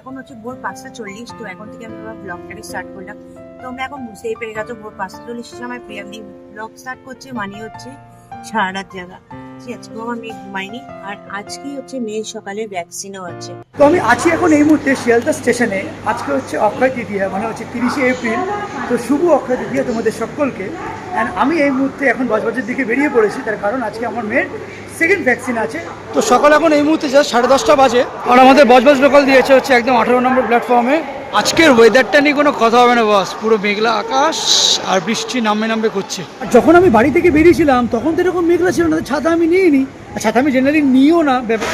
এখন হচ্ছে ভোর পাঁচটা চল্লিশ, তো এখন থেকে আমি আমার ব্লগটাকে স্টার্ট করলাম। তো আমরা এখন বুঝতেই পেরে গেছো, ভোর পাঁচটা চল্লিশের সময় প্রিয়ামদি ব্লগ স্টার্ট করছে মানে হচ্ছে সারা রাত জায়গা আছে আমার মেয়ে আর আজকেই হচ্ছে মেয়ের সকালে ভ্যাকসিনও আছে। তো আমি আছি এখন এই মুহূর্তে শিয়ালদা স্টেশনে। আজকে হচ্ছে অক্ষয় তৃতীয়া মানে হচ্ছে তিরিশে এপ্রিল। তো শুভ অক্ষয় তৃতীয়া তোমাদের সকলকে। অ্যান্ড আমি এই মুহূর্তে এখন বজবাজের দিকে বেরিয়ে পড়েছি তার কারণ আজকে আমার মেয়ের সেকেন্ড ভ্যাকসিন আছে। তো সকাল এখন এই মুহূর্তে যা সাড়ে দশটা বাজে আর আমাদের বজবাজ লোকাল দিয়েছে হচ্ছে একদম আঠারো নম্বর প্ল্যাটফর্মে আজকের ওয়েদারটা নিয়ে কোনো কথা হবে না বস পুরো মেঘলা আকাশ আর বৃষ্টি নামবে নামবে করছে। যখন আমি বাড়ি থেকে বেরিয়েছিলাম তখন তো এরকম মেঘলা ছিল না ছাতা আমি নিইনি। আর ছাতা আমি জেনারেলি নিও না ব্যাপার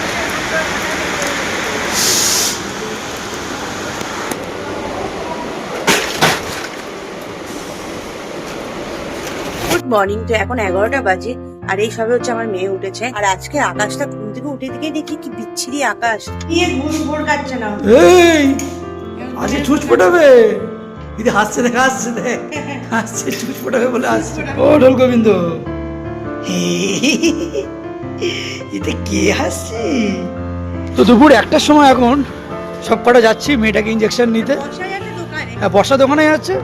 মর্নিং তো এখন এগারোটা বাজে আর এই সবে হচ্ছে আমার মেয়ে উঠেছে। আর আজকে আকাশটা ঘুম থেকে উঠে দিকে দেখি কি বিচ্ছিরি আকাশ। নিয়ে ঘুম ভোর কাটছে না? এই আজকে ছুঁচ ফোটাবে। দিদি হাসছে দেখ হাসছে দেখ। হাসছে ছুঁচ ফোটাবে বলে হাসছে। ও ঢোল গোবিন্দ। এতে কে হাসছে? তো দুপুর একটার সময় এখন সব কটা যাচ্ছি মেয়েটাকে ইঞ্জেকশন নিতে। হ্যাঁ বর্ষা দোকানে যাচ্ছে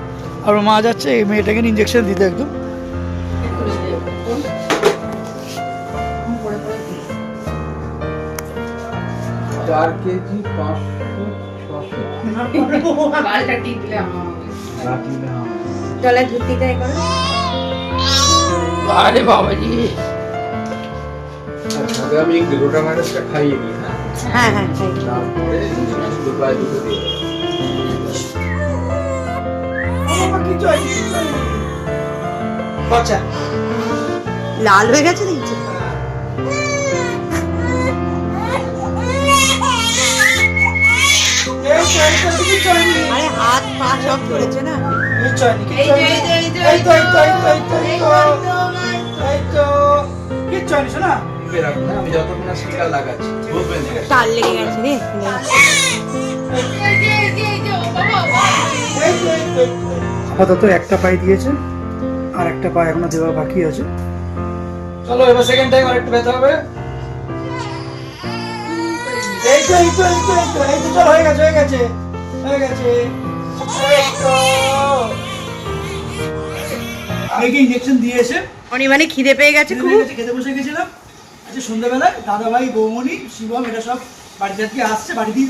আর মা যাচ্ছে এই মেয়েটাকে ইঞ্জেকশন দিতে একদম। চার কেজি পাঁচশো ছশো। গালটা চলে ধুতি যাই করো। আরে বাবাজি। আগে আমি এই রোটা খাইয়ে হ্যাঁ? হ্যাঁ হ্যাঁ তারপরে দুটো দুটো দিয়ে লাল হয়ে গেছে দেখছি না? তার লেগে গেছে রে। আপাতত একটা পাই দিয়েছে আর একটা পা এখনও দেওয়া বাকি আছে। চলো এবার সেকেন্ড টাইম আর একটু ব্যথা হবে। এই তো এই তো এই তো এই তো এই তো চলো হয়ে গেছে হয়ে গেছে হয়ে গেছে। এই তো আগে ইঞ্জেকশন দিয়েছে উনি মানে খিদে পেয়ে গেছে খুব। খেতে বসে গেছিলাম। আজকে সন্ধ্যাবেলায় দাদা বৌমনি শিবম এটা সব বাড়িতে আজকে আসছে। বাড়িতেই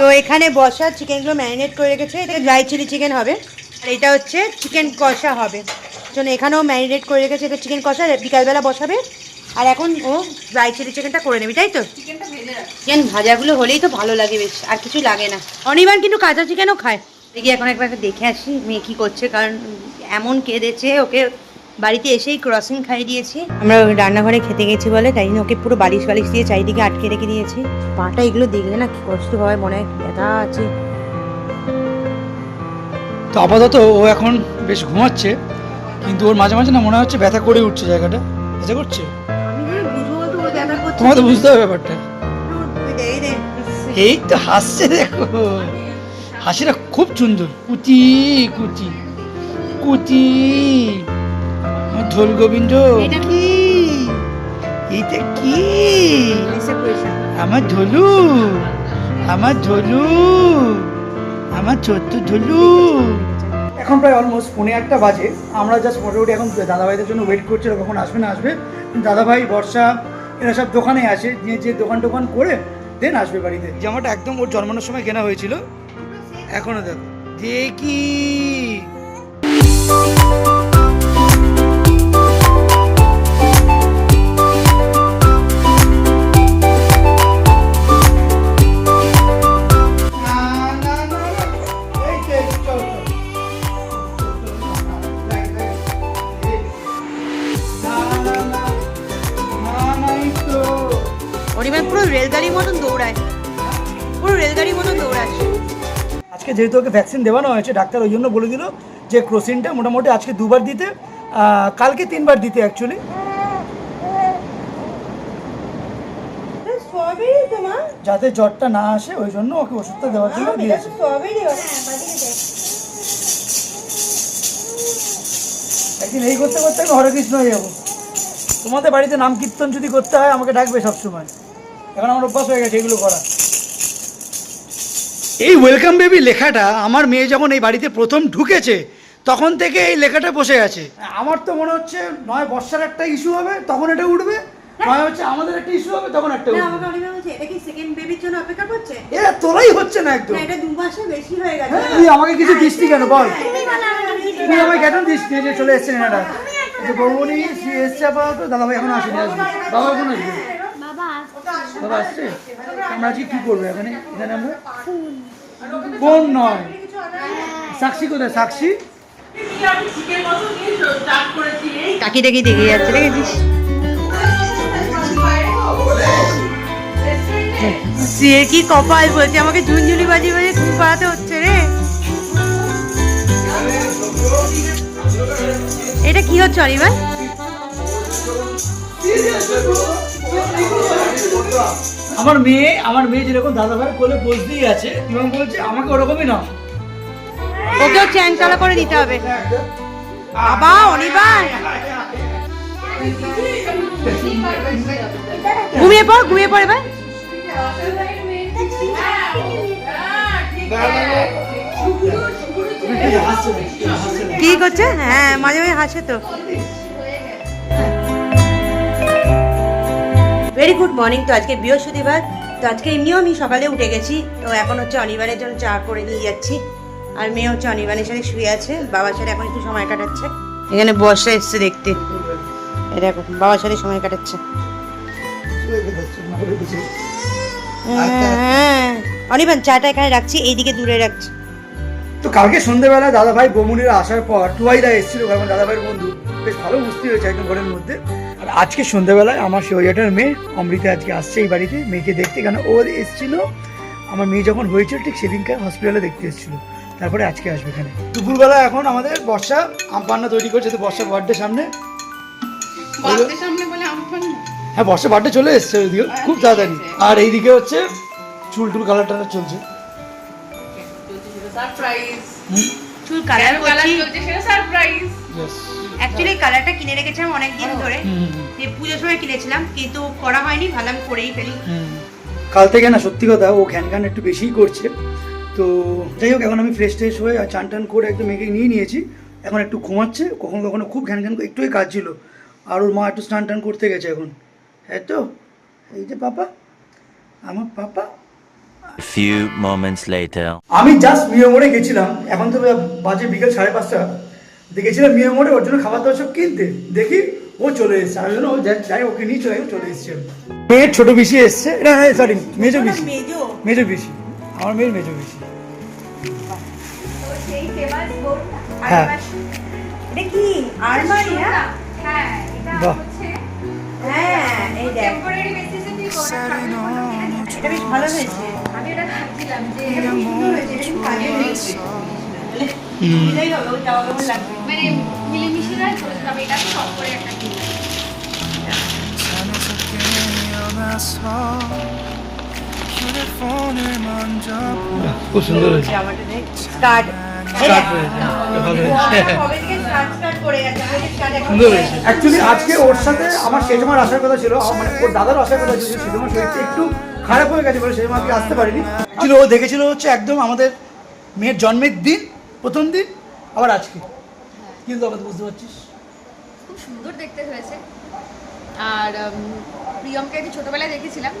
তো এখানে বসা চিকেনগুলো ম্যারিনেট করে রেখেছে। এটা ড্রাই চিলি চিকেন হবে। আর এটা হচ্ছে চিকেন কষা হবে। জন্য এখানেও ম্যারিনেট করে রেখেছে। এটা চিকেন কষা বিকালবেলা বসাবে। আর এখন ও ড্রাই চিলি চিকেনটা করে নেবে তাই তো? চিকেনটা ভেজে রাখ। চিকেন ভাজাগুলো হলেই তো ভালো লাগে বেশ আর কিছু লাগে না। অনিবার কিন্তু কাঁচা চিকেনও খায়। দেখি এখন একবার দেখে আসি মেয়ে কী করছে কারণ এমন কেঁদেছে ওকে বাড়িতে এসেই ক্রসিং খাইয়ে দিয়েছি। আমরা রান্নাঘরে খেতে গেছি বলে তাই জন্য ওকে পুরো বালিশ বালিশ দিয়ে চারিদিকে আটকে রেখে দিয়েছি। পাটা এগুলো দেখলে না কি কষ্ট হয় মনে হয় ব্যথা আছে। তো আপাতত ও এখন বেশ ঘুমাচ্ছে কিন্তু ওর মাঝে মাঝে না মনে হচ্ছে ব্যথা করে উঠছে জায়গাটা। ব্যথা করছে? ও ব্যথা করছে তোমার তো বুঝতে হবে ব্যাপারটা। এই তো হাসছে দেখো। হাসিটা খুব সুন্দর। কুচি কুচি কুচি। আমার ঢোল গোবিন্দ কি? এটা কি? আমার ঢোলু আমার ঢোলু আমার ছোট্ট ঢোলু। এখন প্রায় অলমোস্ট পৌনে একটা বাজে। আমরা জাস্ট মোটামুটি এখন দাদাভাইদের জন্য ওয়েট করছি কখন আসবে না আসবে। দাদাভাই বর্ষা এরা সব দোকানে আসে। যে যে দোকান টোকান করে দেন আসবে বাড়িতে। জামাটা একদম ওর জন্মানোর সময় কেনা হয়েছিল। এখনও দেখো। দেখি। যেহেতু ওকে ভ্যাকসিন দেওয়ানো হয়েছে ডাক্তার ওই জন্য বলে দিল যে ক্রোসিনটা মোটামুটি আজকে দুবার দিতে কালকে তিনবার দিতে অ্যাকচুয়ালি যাতে জ্বরটা না আসে ওই জন্য ওকে ওষুধটা দেওয়ার জন্য দিয়েছে। স্ট্রবেরি একদিন এই করতে করতে আমি হরে কৃষ্ণ হয়ে যাব। তোমাদের বাড়িতে নাম কীর্তন যদি করতে হয় আমাকে ডাকবে সবসময়। এখন আমার অভ্যাস হয়ে গেছে এগুলো করা এই ওয়েলকাম বেবি লেখাটা আমার মেয়ে যখন এই বাড়িতে প্রথম ঢুকেছে তখন থেকে এই লেখাটা বসে আছে। আমার তো মনে হচ্ছে নয় বর্ষার একটা ইস্যু হবে তখন এটা উঠবে। নয় হচ্ছে আমাদের একটা ইস্যু হবে তখন একটা না উঠবে। আমাকে অনিমা বলছে এটা কি সেকেন্ড বেবির জন্য অপেক্ষা করছে? এরা তোরাই হচ্ছে না একদম। এটা দু মাসে বেশি হয়ে গেছে। হ্যাঁ, তুই আমাকে কিছু দিসনি কেন বল। তুই। আমাকে কেন? দিসনি? যে চলে এসছেন যে বৌমনি এসছে আপাতত। দাদাভাই এখন আসেনি আসবে। বাবা এখন আসবে। আসছে? আমরা করব এখানে? এখানে আমরা নয়। সাক্ষী কোথায়? সাক্ষী? কাকি দেখি দেখে যাচ্ছে, দেখেছিস? সে কি কপাল বলছে? আমাকে ঝুনঝুনি বাজি বাজি ঘুম পাড়াতে হচ্ছে রে। এটা কি হচ্ছে অনিমা আমার মেয়ে আমার মেয়ে যেরকম দাদা ভাই কোলে বসতেই আছে এবং বলছে, আমাকে ওরকমই না ওকেও চ্যাং চালা করে দিতে হবে। বাবা, অনিবার। ঘুমিয়ে পড় ঘুমিয়ে পড় এবার। কি করছে? হ্যাঁ মাঝে মাঝে হাসে তো। ভেরি গুড মর্নিং তো আজকে বৃহস্পতিবার, তো আজকে এমনিও আমি সকালে উঠে গেছি, তো এখন হচ্ছে অনিবারের জন্য চা করে নিয়ে যাচ্ছি। আর মেয়ে হচ্ছে অনিবারের সাথে শুয়ে আছে, বাবার সাথে এখন একটু সময় কাটাচ্ছে। এখানে বর্ষা এসছে দেখতে। দেখো, বাবার সাথে সময় কাটাচ্ছে। হ্যাঁ অনিবান চাটা এখানে রাখছি, এইদিকে দূরে রাখছি। তো কালকে সন্ধ্যেবেলা দাদাভাই বমুনিরা আসার পর টুয়াইরা এসেছিল, কারণ দাদাভাইয়ের বন্ধু। বেশ ভালো মুস্তি হয়েছে একদম ঘরের মধ্যে। আজকে সন্ধ্যেবেলায় আমার শিওজাটার মেয়ে অমৃতা আজকে আসছে এই বাড়িতে মেয়েকে দেখতে। কেন ও এসেছিল আমার মেয়ে যখন হয়েছিল ঠিক সেদিনকার হসপিটালে দেখতে এসেছিল। তারপরে আজকে আসবে এখানে। দুপুরবেলা এখন আমাদের বর্ষা আম পান্না তৈরি করছে তো বর্ষা বার্থডে সামনে। হ্যাঁ বর্ষা বার্থডে চলে এসছে ওইদিকে খুব তাড়াতাড়ি। আর এইদিকে হচ্ছে চুল টুল কালার টালার চলছে। সারপ্রাইজ চুল কালার চলছে সেটা সারপ্রাইজ. অ্যাকচুয়ালি কালারটা কিনে রেখেছিলাম অনেক দিন ধরে। হুম, হুম। যে পুজোর সময় কিনেছিলাম কিন্তু করা হয়নি ভালো আমি করেই ফেলি। কাল থেকে না সত্যি কথা ও ঘ্যান ঘ্যান একটু বেশিই করছে। তো যাই হোক এখন আমি ফ্রেশ ট্রেশ হয়ে আর চান টান করে একদম মেয়েকে নিয়ে নিয়েছি। এখন একটু ঘুমাচ্ছে কখনো কখনো খুব ঘ্যান ঘ্যান করে- একটুই কাজ ছিল আর ওর মা একটু স্নান টান করতে গেছে এখন। হ্যাঁ তো? এই যে পাপা আমার পাপা। Few moments later. আমি জাস্ট মিও মোড়ে গেছিলাম এখন তো বাজে বিকেল সাড়ে পাঁচটা। দেখেছিলাম মিও মোড়ে ওর জন্য খাবার দাবার সব কিনতে। দেখি ও চলে এসছে। আমি জন্য ও যা- যাই ওকে নিয়ে চলে চলে এসছে। মেয়ের ছোট পিসি এসছে। না সরি মেজো পিসি। মেজো? মেজো পিসি। আমার মেয়ের মেজো পিসি। হ্যাঁ। এটা কি? আলমারি না? হ্যাঁ এটা হচ্ছে হ্যাঁ এই দেখ। টেম্পোরারি বেসিসে তুই কোনা ঠাকুর কোনো কিনে নিবি। এটা বেশ ভালো হয়েছে। আমি এটা ভাবছিলাম যে এটা সুন্দর হয়েছে এটা কাজে হয়েছে অ্যাকচুয়ালি আজকে ওর সাথে আমার সেজমার আসার কথা ছিল। মানে ওর দাদার আসার কথা ছিল। সেজমার শরীরটা একটু খারাপ হয়ে গেছে বলে সেজমা আজকে আসতে পারিনি। ছিল ও দেখেছিল হচ্ছে একদম আমাদের মেয়ের জন্মের দিন প্রথম দিন আবার আজকে। কিন্তু আবার বুঝতে পারছিস? খুব সুন্দর দেখতে হয়েছে। আর প্রিয়মকে আমি ছোটবেলায় দেখেছিলাম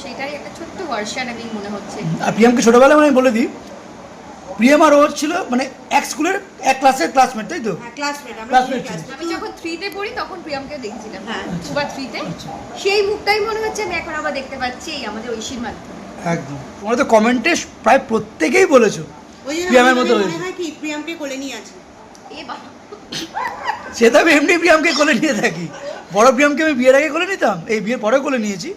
সেটাই একটা ছোট্ট ভার্সন আমি মনে হচ্ছে। আর প্রিয়মকে ছোটবেলায় মানে আমি বলে দিই প্রিয়ম আর ও ছিল মানে এক স্কুলের এক ক্লাসের ক্লাসমেট তাই তো? হ্যাঁ ক্লাসমেট ছিল। আমি যখন থ্রিতে পড়ি তখন প্রিয়মকে দেখেছিলাম। হ্যাঁ। টু বা থ্রিতে সেই মুখটাই মনে হচ্ছে আমি এখন আবার দেখতে পাচ্ছি এই আমাদের ঐশীর মাধ্যমে। একদম। তোমরা তো কমেন্টে প্রায় প্রত্যেকেই বলেছ। প্রিয়ামের আমার মতো হয়েছে। প্রিয়ামকে কোলে নিয়ে আছে। সে তো আমি এমনি প্রিয়ামকে কোলে নিয়ে থাকি। বড় প্রিয়ামকে আমি বিয়ের আগে কোলে নিতাম এই বিয়ের পরে কোলে নিয়েছি।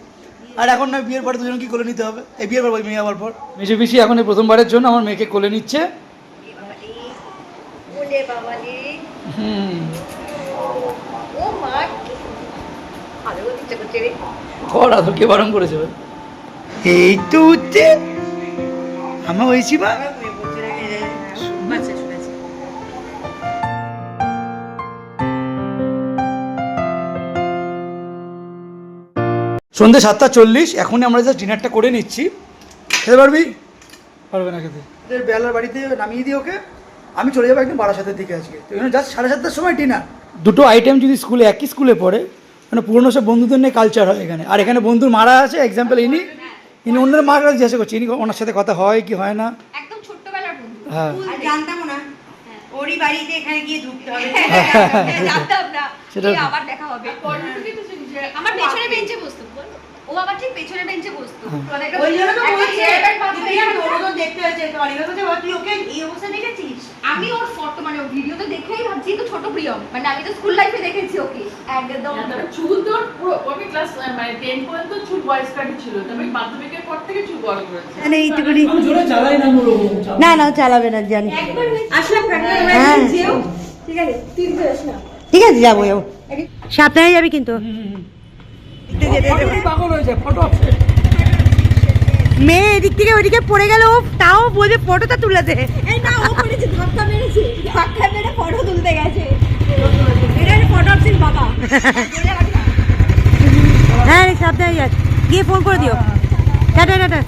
আর এখন না বিয়ের পরে দুজনকে কোলে নিতে হবে। এই বিয়ের পর ওই মেয়ে আবার পর। মেজে পিসি এখন এই প্রথমবারের জন্য আমার মেয়েকে কোলে নিচ্ছে। কর আদর কে বারণ করেছে? এই তো হচ্ছে আমার হয়েছি মা। সন্ধ্যে সাতটা চল্লিশ এখনই আমরা জাস্ট ডিনারটা করে নিচ্ছি। খেতে পারবি? পারবে না খেতে। বেলার বাড়িতে নামিয়ে দিই ওকে। আমি চলে যাব একদম বারাসাতের দিকে আজকে। তো জাস্ট সাড়ে সাতটার সময় ডিনার দুটো আইটেম যদি স্কুলে একই স্কুলে পড়ে মানে পুরনো সব বন্ধুদের নিয়ে কালচার হয় এখানে। আর এখানে বন্ধুর মারা আছে এক্সাম্পল ইনি। ইনি অন্যের মারা কাছে জিজ্ঞাসা করছি ইনি ওনার সাথে কথা হয় কি হয় না? একদম ছোট্টবেলার বন্ধু। হ্যাঁ। ওরই বাড়িতে এখানে গিয়ে ঢুকতে হবে। জানতাম না আবার দেখা হবে। আমার পেছনে বেঞ্চে বসতো ও আবার ঠিক পেছনে বেঞ্চে বসতো। মানে ওই জন্য তো বলছি ওরও দেখতে হয়েছে? তো বলছে, তুই ওকে এই অবস্থা দেখেছিস? আমি ওর ফটো মানে ওর ভিডিওতে দেখেই ভাবছি তো ছোট প্রিয়ম। মানে আমি তো স্কুল লাইফে দেখেছি ওকে একদম। চুল তোর পুরো ওকে ক্লাস মানে টেন পর্যন্ত চুল বয়স কাটি ছিল তবে মাধ্যমিকের মানে না। না না চালাবে না জানি। হ্যাঁ। ঠিক আছে যাব যাব। সাবধানে যাবি কিন্তু। ফটো মেয়ে এদিক থেকে ওইদিকে পড়ে গেল ও তাও বলবে ফটোটা তুলে দে। ফটো তুলতে গেছে। হ্যাঁ সাবধানে যাস। গিয়ে ফোন করে দিও। Tata tata